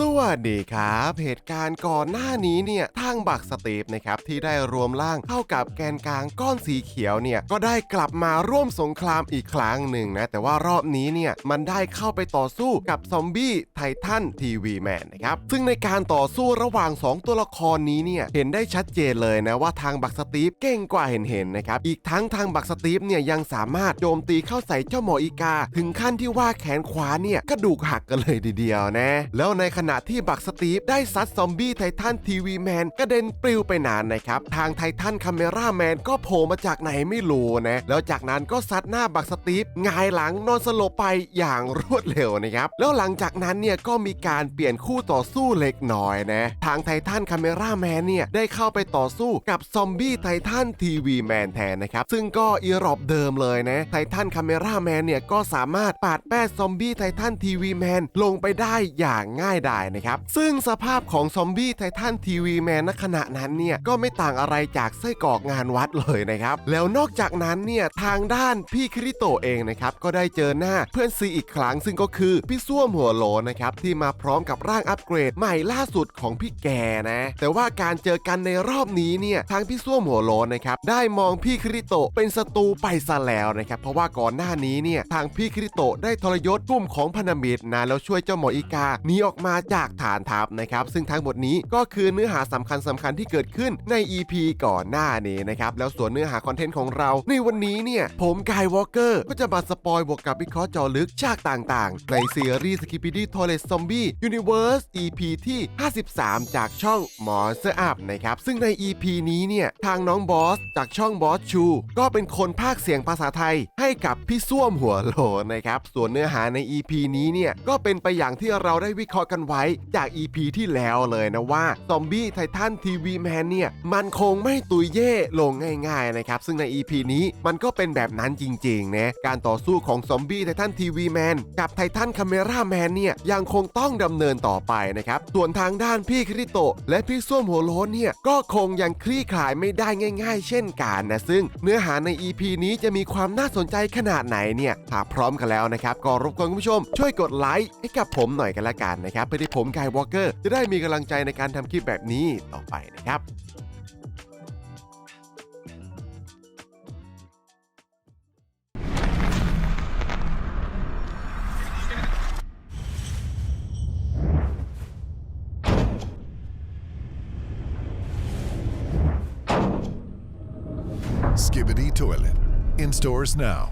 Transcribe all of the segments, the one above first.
สวัสดีครับ เหตุการณ์ก่อนหน้านี้เนี่ยทางบักสตีฟนะครับที่ได้รวมร่างเข้ากับแกนกลางก้อนสีเขียวเนี่ยก็ได้กลับมาร่วมสงครามอีกครั้งหนึ่งนะแต่ว่ารอบนี้เนี่ยมันได้เข้าไปต่อสู้กับซอมบี้ไททันทีวีแมนนะครับซึ่งในการต่อสู้ระหว่าง 2 ตัวละครนี้เนี่ยเห็นได้ชัดเจนเลยนะว่าทางบักสตีฟเก่งกว่าเห็นๆนะครับอีกทั้งทางบักสตีฟเนี่ยยังสามารถโจมตีเข้าใส่เจ้าหมออีกา ถึงขั้นที่ว่าแขนขวาเนี่ยกระดูกหักกันเลยทีเดียวนะแล้วในขณะณะที่บักสตีฟได้ซัดซอมบี้ไททันทีวีแมนกระเด็นปลิวไปนานนะครับ ทางไททันคาเมราแมนก็โผล่มาจากไหนไม่รู้นะ แล้วจากนั้นก็ซัดหน้าบักสตีฟงายหลังนอนสลบไปอย่างรวดเร็วนะครับ แล้วหลังจากนั้นเนี่ยก็มีการเปลี่ยนคู่ต่อสู้เล็กน้อยนะ ทางไททันคาเมราแมนเนี่ยได้เข้าไปต่อสู้กับซอมบี้ไททันทีวีแมนแทนนะครับ ซึ่งก็อีรอบเดิมเลยนะ ไททันคาเมราแมนเนี่ยก็สามารถปาดแป้ซอมบี้ไททันทีวีแมนลงไปได้อย่างง่ายดายนะครับ ซึ่งสภาพของซอมบี้ไททันทีวีแมนณขณะนั้นเนี่ยก็ไม่ต่างอะไรจากไส้กรอกงานวัดเลยนะครับ แล้วนอกจากนั้นเนี่ยทางด้านพี่คริโตเองนะครับก็ได้เจอหน้าเพื่อนซีอีกครั้งซึ่งก็คือพี่ส้วมหัวโลนะครับที่มาพร้อมกับร่างอัปเกรดใหม่ล่าสุดของพี่แกนะ แต่ว่าการเจอกันในรอบนี้เนี่ยทางพี่ส้วมหัวโลนะครับได้มองพี่คริโตเป็นศัตรูไปซะแล้วนะครับเพราะว่าก่อนหน้านี้เนี่ยทางพี่คริโตได้ทรยศกลุ่มของพันธมิตรนะแล้วช่วยเจ้าหมออีกาหนีออกมาจากฐานทัพนะครับ ซึ่งทั้งหมดนี้ก็คือเนื้อหาสำคัญสำคัญที่เกิดขึ้นใน EP ก่อนหน้านี้นะครับ แล้วส่วนเนื้อหาคอนเทนต์ของเรา ในวันนี้เนี่ย ผมกายวอลเกอร์ก็จะมาสปอยบวกกับวิเคราะห์จอลึกฉากต่างๆ ในซีรีส์ Skibidi Toilet Zombie Universe EP ที่ 53 จากช่อง Monster Up นะครับ ซึ่งใน EP นี้เนี่ยทางน้องบอสจากช่องบอสชู ก็เป็นคนพากเสียงภาษาไทย ให้กับพี่ส้วมหัวโลนะครับส่วนเนื้อหาใน EP นี้เนี่ยก็เป็นไปอย่างที่เราได้วิเคราะห์กันไว้จาก EP ที่แล้วเลยนะว่าซอมบี้ไททันทีวีแมนเนี่ย มันคงไม่ตุยเย่ลงง่ายๆนะครับ ซึ่งใน EP นี้มันก็เป็นแบบนั้นจริงๆนะการต่อสู้ของซอมบี้ไททันทีวีแมนกับไททันคาเมราแมนเนี่ยยังคงต้องดำเนินต่อไปนะครับ ส่วนทางด้านพี่คริโตะและพี่ส้วมหัวโลนเนี่ย ก็คงยังคลี่คลายไม่ได้ง่าย ๆ เช่นกันนะซึ่งเนื้อหาใน EP นี้จะมีความน่าสนใจขนาดไหนเนี่ยถ้าพร้อมกันแล้วนะครับก็รบกวนคุณผู้ชม ช่วยกดไลค์ให้กับผมหน่อยกันละกันนะครับเพื่อที่ผมกายวอลเกอร์จะได้มีกำลังใจในการทำคลิปแบบนี้ต่อไปนะครับ Skibbity Toilet. In stores now.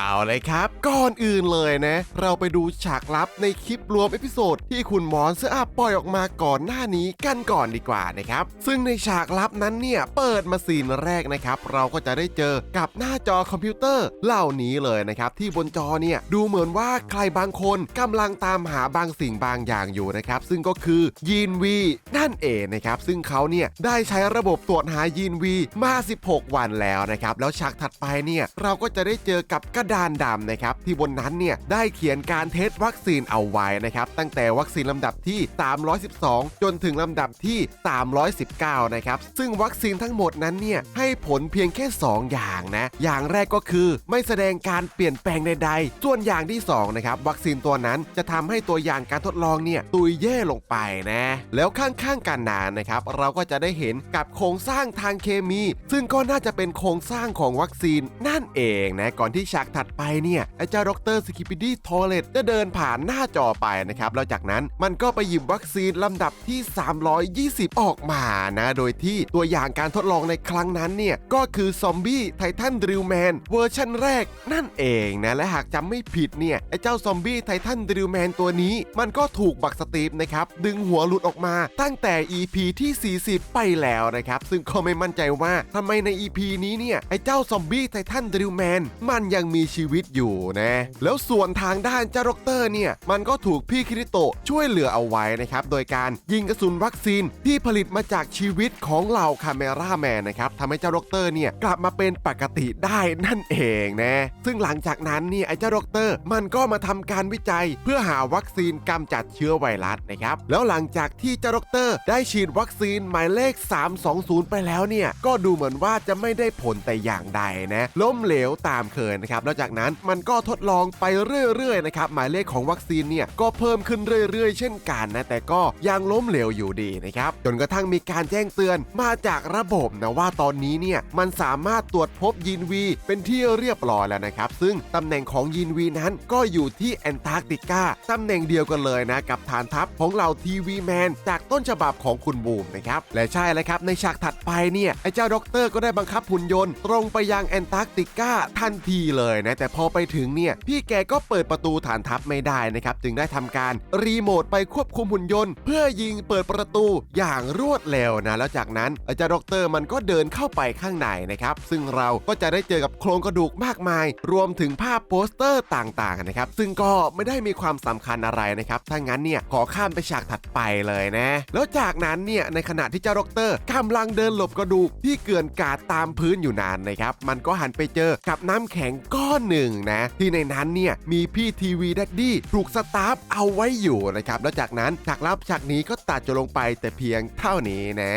เอาเลยครับ ก่อนอื่นเลยนะ เราไปดูฉากลับในคลิปรวมเอพิโซดที่คุณมอนเซอร์อัพปล่อยออกมาก่อนหน้านี้กันก่อนดีกว่านะครับ ซึ่งในฉากลับนั้นเนี่ยเปิดมาซีนแรกนะครับ เราก็จะได้เจอกับหน้าจอคอมพิวเตอร์เหล่านี้เลยนะครับที่บนจอเนี่ยดูเหมือนว่าใครบางคนกำลังตามหาบางสิ่งบางอย่างอยู่นะครับซึ่งก็คือยีนวีนั่นเองนะครับซึ่งเขาเนี่ยได้ใช้ระบบตรวจหายีนวีมา 16 วันแล้วนะครับแล้วฉากถัดไปเนี่ยเราก็จะได้เจอกับกระดานดำนะครับที่บนนั้นเนี่ยได้เขียนการเทสวัคซีนเอาไว้นะครับตั้งแต่วัคซีนลำดับที่ 312 จนถึงลำดับที่ 319 นะครับซึ่งวัคซีนทั้งหมดนั้นเนี่ยให้ผลเพียงแค่ 2 อย่างนะอย่างแรกก็คือไม่แสดงการเปลี่ยนแปลงใดๆ ส่วนอย่างที่2นะครับวัคซีนตัวนั้นจะทำให้ตัวอย่างการทดลองเนี่ยตุยเย่ลงไปนะแล้วข้างๆกันนานนะครับเราก็จะได้เห็นกับโครงสร้างทางเคมี ซึ่งก็น่าจะเป็นโครงสร้างของวัคซีนนั่นเองนะก่อนที่ฉากถัดไปเนี่ยไอ้เจ้าดรสกิปิดี้ทอเลตจะเดินผ่านหน้าจอไปนะครับแล้วจากนั้นมันก็ไปหยิบวัคซีนลำดับที่ 320 ออกมานะ โดยที่ตัวอย่างการทดลองในครั้งนั้นเนี่ย ก็คือซอมบี้ไททันดริลแมนเวอร์ชันแรกนั่นเองนะ และหากจำไม่ผิดเนี่ย ไอ้เจ้าซอมบี้ไททันดริลแมนตัวนี้ มันก็ถูกบักสตีฟนะครับ ดึงหัวหลุดออกมาตั้งแต่ EP ที่ 40 ไปแล้วนะครับ ซึ่งก็ไม่มั่นใจว่าทำไมใน EP นี้เนี่ยไอ้เจ้าซอมบี้ไททันดริลแมนมันยังมีชีวิตอยู่นะ แล้วส่วนทางด้านเจ้าด็อกเตอร์เนี่ยมันก็ถูกพี่คริโตะช่วยเหลือเอาไว้นะครับ โดยการยิงกระสุนวัคซีนที่ผลิตมาจากชีวิตของเหล่าคาเมราแมนนะครับทำให้เจ้าด็อกเตอร์เนี่ยกลับมาเป็นปกติได้นั่นเองนะซึ่งหลังจากนั้นเนี่ยไอ้เจ้าด็อกเตอร์มันก็มาทำการวิจัยเพื่อหาวัคซีนกำจัดเชื้อไวรัสนะครับแล้วหลังจากที่เจ้าด็อกเตอร์ได้ฉีดวัคซีนหมายเลข 320 ไปแล้วเนี่ยก็ดูเหมือนว่าจะไม่ได้ผลแต่อย่างใดนะล้มเหลวตามเคยนะครับแล้วจากนั้นมันก็ทดลองไปเรื่อยๆนะครับหมายเลขของวัคซีนเนี่ยก็เพิ่มขึ้นเรื่อยๆ เช่นกันนะแต่ก็ยังล้มเหลวอยู่ดีนะครับจนกระทั่งมีการแจ้งเตือนมาจากระบบนะว่าตอนนี้เนี่ยมันสามารถตรวจพบยีนวีเป็นที่เรียบร้อยแล้วนะครับซึ่งตำแหน่งของยีนวีนั้นก็อยู่ที่แอนตาร์กติกาตำแหน่งเดียวกันเลยนะกับฐานทัพของเหล่าทีวีแมนจากต้นฉบับของคุณบูมนะครับและใช่แล้วครับในฉากถัดไปเนี่ยไอ้เจ้าด็อกเตอร์ก็ได้บังคับหุ่นยนต์ตรงไปยังแอนตาร์กติกาทันทีเลยนะ แต่พอไปถึงเนี่ยพี่แกก็เปิดประตูฐานทัพไม่ได้นะครับจึงได้ทำการรีโมทไปควบคุมหุ่นยนต์ เพื่อยิงเปิดประตูอย่างรวดเร็วนะแล้วจากนั้นไอ้เจ้าด็อกเตอร์มันก็เดินเข้าไปข้างในนะครับซึ่งเราก็จะได้เจอกับโครงกระดูกมากมาย รวมถึงภาพโปสเตอร์ต่างๆนะครับซึ่งก็ไม่ได้มีความสำคัญอะไรนะครับถ้างั้นเนี่ยขอข้ามไปฉากถัดไปเลยนะแล้วจากนั้นเนี่ยในขณะที่เจ้าด็อกเตอร์กำลังเดินหลบกระดูกที่เกลื่อนกาดตามพื้นอยู่นานนะครับมันก็หันไปเจอกับน้ำแข็งก้อนอหนึ่งนะ ที่ในนั้นเนี่ยมีพี่ทีวีดัดดี้ถูกสตาฟเอาไว้อยู่นะครับ แล้วจากนั้นฉากลับฉากนี้ก็ตัดจบลงไปแต่เพียงเท่านี้นะ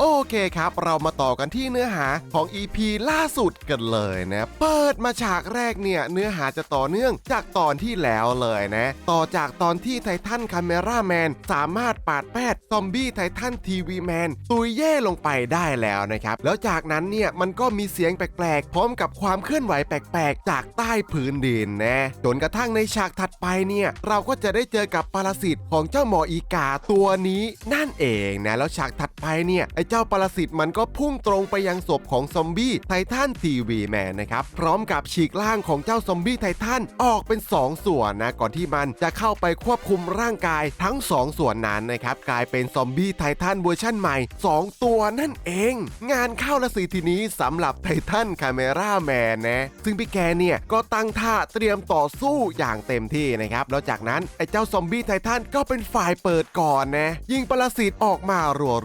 โอเคครับ เรามาต่อกันที่เนื้อหาของ EP ล่าสุดกันเลยนะ เปิดมาฉากแรกเนี่ยเนื้อหาจะต่อเนื่องจากตอนที่แล้วเลยนะ ต่อจากตอนที่ไททันคาเมราแมนสามารถปาดแปดซอมบี้ไททันทีวีแมนตุยเย่ลงไปได้แล้วนะครับ แล้วจากนั้นเนี่ยมันก็มีเสียงแปลกๆ พร้อมกับความเคลื่อนไหวแปลกๆจากใต้พื้นดินนะจนกระทั่งในฉากถัดไปเนี่ยเราก็จะได้เจอกับปรสิตของเจ้าหมออีกาตัวนี้นั่นเองนะแล้วฉากถัดไปเนี่ย ไอ้เจ้าปรสิตมันก็พุ่งตรงไปยังศพของซอมบี้ไททันทีวีแมนนะครับ พร้อมกับฉีกร่างของเจ้าซอมบี้ไททันออกเป็น 2 ส่วนนะ ก่อนที่มันจะเข้าไปควบคุมร่างกายทั้ง 2 ส่วนนั้นนะครับ กลายเป็นซอมบี้ไททันเวอร์ชั่นใหม่ 2 ตัวนั่นเอง งานเข้าละสิทีนี้สำหรับไททันคาเมราแมนนะ ซึ่งพี่แกเนี่ยก็ตั้งท่าเตรียมต่อสู้อย่างเต็มที่นะครับ แล้วจากนั้นไอ้เจ้าซอมบี้ไททันก็เป็นฝ่ายเปิดก่อนนะยิงปรสิตออกมา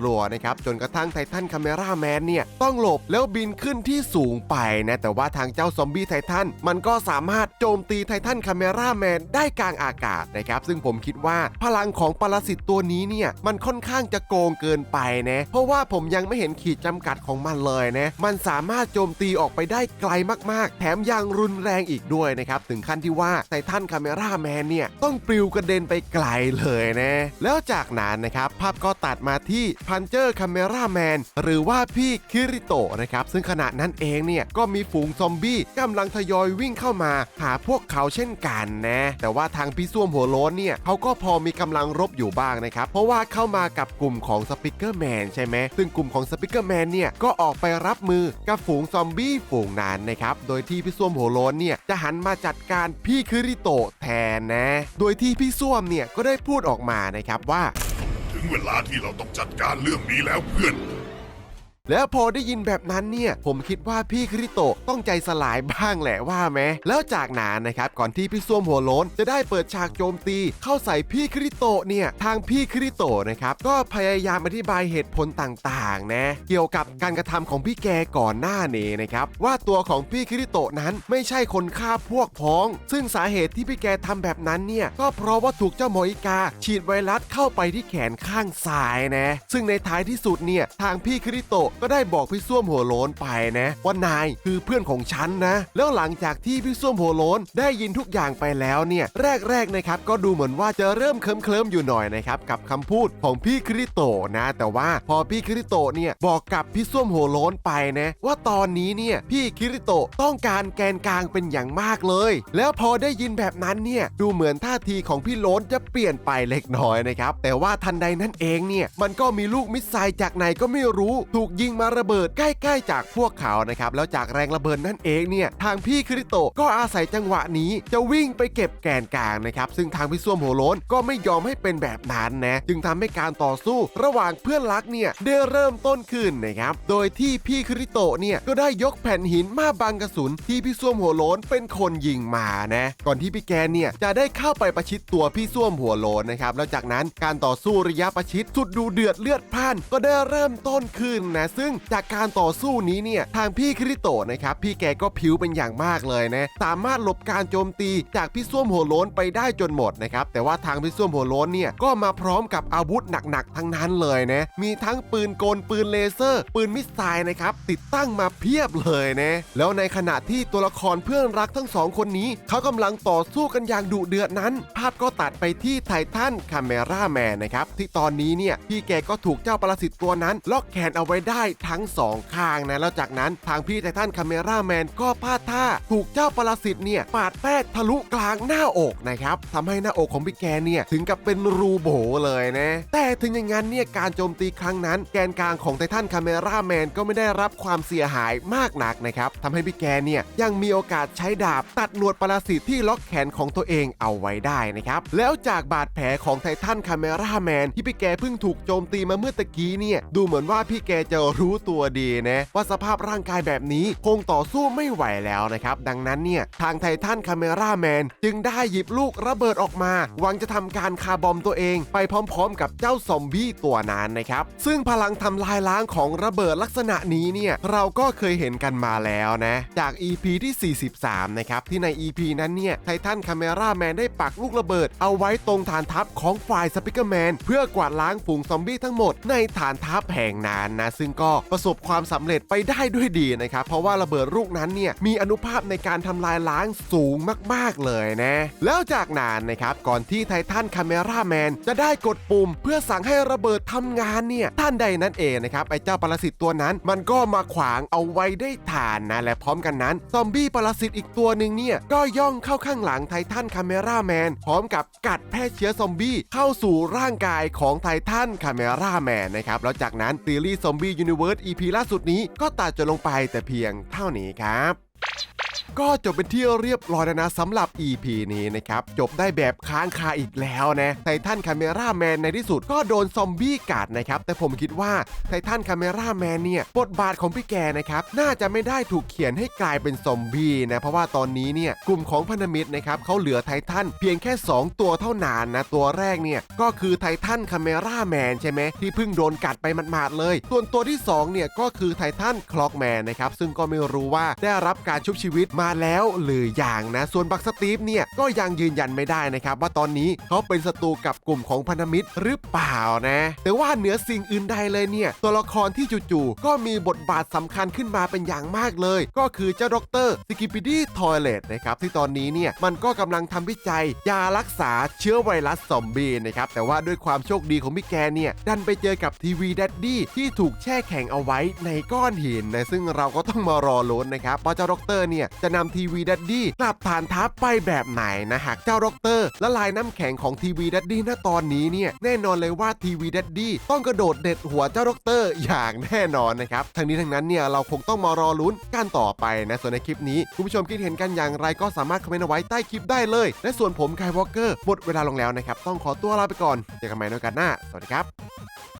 รัวๆนะครับ จนกระทั่งไททันคาเมราแมนเนี่ยต้องหลบแล้วบินขึ้นที่สูงไปนะ แต่ว่าทางเจ้าซอมบี้ไททันมันก็สามารถโจมตีไททันคาเมราแมนได้กลางอากาศนะครับ ซึ่งผมคิดว่าพลังของปรสิตตัวนี้เนี่ยมันค่อนข้างจะโกงเกินไปนะ เพราะว่าผมยังไม่เห็นขีดจำกัดของมันเลยนะ มันสามารถโจมตีออกไปได้ไกลมากๆ แถมยังรุนแรงอีกด้วยนะครับ ถึงขั้นที่ว่าไททันคาเมราแมนเนี่ยต้องปลิวกระเด็นไปไกลเลยนะ แล้วจากนั้นนะครับภาพก็ตัดมาที่พันเจอร์คาเมราแมนหรือว่าพี่คิริโตะนะครับ ซึ่งขณะนั้นเองเนี่ยก็มีฝูงซอมบี้กำลังทยอยวิ่งเข้ามา หาพวกเขาเช่นกันนะ แต่ว่าทางพี่ส้วมหัวโล้นเนี่ยเขาก็พอมีกำลังรบอยู่บ้างนะครับ เพราะว่าเข้ามากับกลุ่มของสปิเกอร์แมนใช่ไหมซึ่งกลุ่มของสปิเกอร์แมนเนี่ยก็ออกไปรับมือกับฝูงซอมบี้ฝูงนั้นนะครับ โดยที่พี่ส้วมหัวโล้นเนี่ยจะหันมาจัดการพี่คิริโตะแทนนะ โดยที่พี่ส้วมเนี่ยก็ได้พูดออกมานะครับว่า ถึงเวลาที่เราต้องจัดการเรื่องนี้แล้วเพื่อน แล้วพอได้ยินแบบนั้นเนี่ย ผมคิดว่าพี่คริโตะต้องใจสลายบ้างแหละว่าไหมแล้วจากนั้นนะครับก่อนที่พี่ส้วมหัวโล้นจะได้เปิดฉากโจมตี เข้าใส่พี่คริโตะเนี่ยทางพี่คริโตะนะครับก็พยายามอธิบายเหตุผลต่างๆนะเกี่ยวกับการกระทำของพี่แกก่อนหน้านี้นะครับว่าตัวของพี่คริโตะนั้นไม่ใช่คนฆ่าพวกพ้อง ซึ่งสาเหตุที่พี่แกทำแบบนั้นเนี่ยก็เพราะว่าถูกเจ้าหมออีกา ฉีดไวรัสเข้าไปที่แขนข้างซ้ายนะ ซึ่งในท้ายที่สุดเนี่ยทางพี่คริโตะก็ได้บอกพี่ส้วมหัวโล้นไปนะ ว่านายคือเพื่อนของฉันนะ แล้วหลังจากที่พี่ส้วมหัวโล้นได้ยินทุกอย่างไปแล้วเนี่ย แรกๆนะครับก็ดูเหมือนว่าจะเริ่มเคลิ้มๆอยู่หน่อยนะครับกับคำพูดของพี่คริโตนะ แต่ว่าพอพี่คริโตเนี่ยบอกกับพี่ส้วมหัวโล้นไปนะ ว่าตอนนี้เนี่ยพี่คริโตต้องการแกนกลางเป็นอย่างมากเลย แล้วพอได้ยินแบบนั้นเนี่ยดูเหมือนท่าทีของพี่โล้นจะเปลี่ยนไปเล็กน้อยนะครับแต่ว่าทันใดนั้นเองเนี่ยมันก็มีลูกมิสไซล์จากไหนก็ไม่รู้ถูกยิงมาระเบิดใกล้ๆจากพวกเขานะครับแล้วจากแรงระเบิดนั่นเองเนี่ยทางพี่คริโตะก็อาศัยจังหวะนี้จะวิ่งไปเก็บแกนกลางนะครับซึ่งทางพี่ส้วมหัวโล้นก็ไม่ยอมให้เป็นแบบนั้นนะจึงทำให้การต่อสู้ระหว่างเพื่อนรักเนี่ยได้เริ่มต้นขึ้นนะครับโดยที่พี่คริโตะเนี่ยก็ได้ยกแผ่นหินมาบังกระสุนที่พี่ส้วมหัวโล้นเป็นคนยิงมานะก่อนที่พี่แกนเนี่ยจะได้เข้าไปประชิดตัวพี่ส้วมหัวโล้นนะครับแล้วจากนั้นการต่อสู้ระยะประชิดสุดดูเดือดเลือดพล่านก็ได้เริ่มต้นขึ้นนะซึ่งจากการต่อสู้นี้เนี่ยทางพี่คริโตะนะครับพี่แกก็ผิวเป็นอย่างมากเลยนะสามารถหลบการโจมตีจากพี่ส้วมหัวโล้นไปได้จนหมดนะครับแต่ว่าทางพี่ส้วมหัวโล้นเนี่ยก็มาพร้อมกับอาวุธหนักๆทั้งนั้นเลยนะมีทั้งปืนกลปืนเลเซอร์ ปืนมิสไซล์นะครับติดตั้งมาเพียบเลยนะแล้วในขณะที่ตัวละครเพื่อนรักทั้งสองคนนี้เขากำลังต่อสู้กันอย่างดุเดือดนั้น ภาพก็ตัดไปที่ไททันคาเมราแมนนะครับที่ตอนนี้เนี่ยพี่แกก็ถูกเจ้าปรสิตตัวนั้น ล็อกแขนเอาไว้ได้ทั้งสองข้างนะแล้วจากนั้นทางพี่ไททันคาเมราแมนก็พลาดท่า ถูกเจ้าปรสิตเนี่ยปาดแทรกทะลุกลางหน้าอกนะครับทำให้หน้าอกของพี่แกเนี่ยถึงกับเป็นรูโบเลยนะ แต่ถึงอย่างนั้นเนี่ยการโจมตีครั้งนั้น แกนกลางของไททันคาเมราแมนก็ไม่ได้รับความเสียหายมากนักนะครับทำให้พี่แกเนี่ยยังมีโอกาสใช้ดาบตัดหนวดปรสิตที่ล็อกแขนของตัวเองเอาไว้ได้นะครับแล้วจากบาดแผลของไททันคาเมราแมนที่พี่แกเพิ่งถูกโจมตีมาเมื่อตะกี้เนี่ยดูเหมือนว่าพี่แกจะรู้ตัวดีนะว่าสภาพร่างกายแบบนี้คงต่อสู้ไม่ไหวแล้วนะครับ ดังนั้นเนี่ยทางไททันคาเมราแมนจึงได้หยิบลูกระเบิดออกมา หวังจะทำการคาร์บอมตัวเอง ไปพร้อมๆ กับเจ้าซอมบี้ตัวนั้นนะครับ ซึ่งพลังทำลายล้างของระเบิดลักษณะนี้เนี่ยเราก็เคยเห็นกันมาแล้วนะจาก EP ที่ 43 นะครับที่ใน EP นั้นเนี่ยไททันคาเมราแมนได้ปักลูกระเบิด เอาไว้ตรงฐานทัพของฝ่ายสปิเกอร์แมนเพื่อกวาดล้างฝูงซอมบี้ทั้งหมดในฐานทัพแห่งนั้นนะซึ่งก็ประสบความสำเร็จไปได้ด้วยดีนะครับ เพราะว่าระเบิดลูกนั้นเนี่ยมีอนุภาพในการทำลายล้างสูงมากๆเลยนะ แล้วจากนั้นนะครับ ก่อนที่ไททันคาเมราแมนจะได้กดปุ่ม เพื่อสั่งให้ระเบิดทำงานเนี่ยท่านใดนั่นเองนะครับ ไอ้เจ้าปรสิตตัวนั้น มันก็มาขวางเอาไว้ได้ฐานนะ และพร้อมกันนั้น ซอมบี้ปรสิตอีกตัวหนึ่งเนี่ยก็ย่องเข้าข้างหลังไททันคาเมราแมนพร้อมกับกัดแพร่เชื้อซอมบี้เข้าสู่ร่างกายของไททันคาเมราแมนนะครับแล้วจากนั้นซีรีส์ซอมบี้ยูนิเวิร์ส EP ล่าสุดนี้ก็ตัดจบลงไปแต่เพียงเท่านี้ครับ ก็จบเป็นที่เรียบร้อยแล้วนะสำหรับ EP นี้นะครับ จบได้แบบค้างคาอีกแล้วนะไททันคาเมราแมนในที่สุดก็โดนซอมบี้กัดนะครับ แต่ผมคิดว่าไททันคาเมราแมนเนี่ยบทบาทของพี่แกนะครับ น่าจะไม่ได้ถูกเขียนให้กลายเป็นซอมบี้นะ เพราะว่าตอนนี้เนี่ยกลุ่มของพันธมิตรนะครับเขาเหลือไททันเพียงแค่ 2 ตัวเท่านั้นนะ ตัวแรกเนี่ยก็คือไททันคาเมราแมนใช่ไหมที่เพิ่งโดนกัดไปหมาดๆเลย ส่วนตัวที่สองเนี่ยก็คือไททันคล็อกแมนนะครับซึ่งก็ไม่รู้ว่าได้รับการชุบชีวิตมาาแล้วหรืออย่างนะ ส่วนบักสตีฟเนี่ยก็ยังยืนยันไม่ได้นะครับ ว่าตอนนี้เขาเป็นศัตรูกับกลุ่มของพันธมิตรหรือเปล่านะ แต่ว่าเหนือสิ่งอื่นใดเลยเนี่ย ตัวละครที่จู่ๆก็มีบทบาทสำคัญขึ้นมาเป็นอย่างมากเลย ก็คือเจ้าด็อกเตอร์สกิปิดี้ทอยเลตนะครับที่ตอนนี้เนี่ยมันก็กำลังทำวิจัย ยารักษาเชื้อไวรัสซอมบี้นะครับแต่ว่าด้วยความโชคดีของพี่แกเนี่ยดันไปเจอกับทีวีดัดดี้ที่ถูกแช่แข็งเอาไว้ในก้อนหินนะซึ่งเราก็ต้องมารอลุ้นนะครับว่าเจ้าด็อกเตอร์เนี่ยจะนำทีวีดัดดี้กลับฐานทัพไปแบบไหนนะหากเจ้าด็อกเตอร์ละลายน้ำแข็งของทีวีดัดดี้ณตอนนี้เนี่ยแน่นอนเลยว่าทีวีดัดดี้ต้องกระโดดเด็ดหัวเจ้าด็อกเตอร์อย่างแน่นอนนะครับทั้งนี้ทั้งนั้นเนี่ยเราคงต้องมารอลุ้นกันต่อไปนะส่วนในคลิปนี้คุณผู้ชมคิดเห็นกันอย่างไรก็สามารถคอมเมนต์เอาไว้ใต้คลิปได้เลย และส่วนผมไควอลเกอร์หมดเวลาลงแล้วนะครับต้องขอตัวลาไปก่อนเจอกันใหม่ในโอกาสหน้าสวัสดีครับ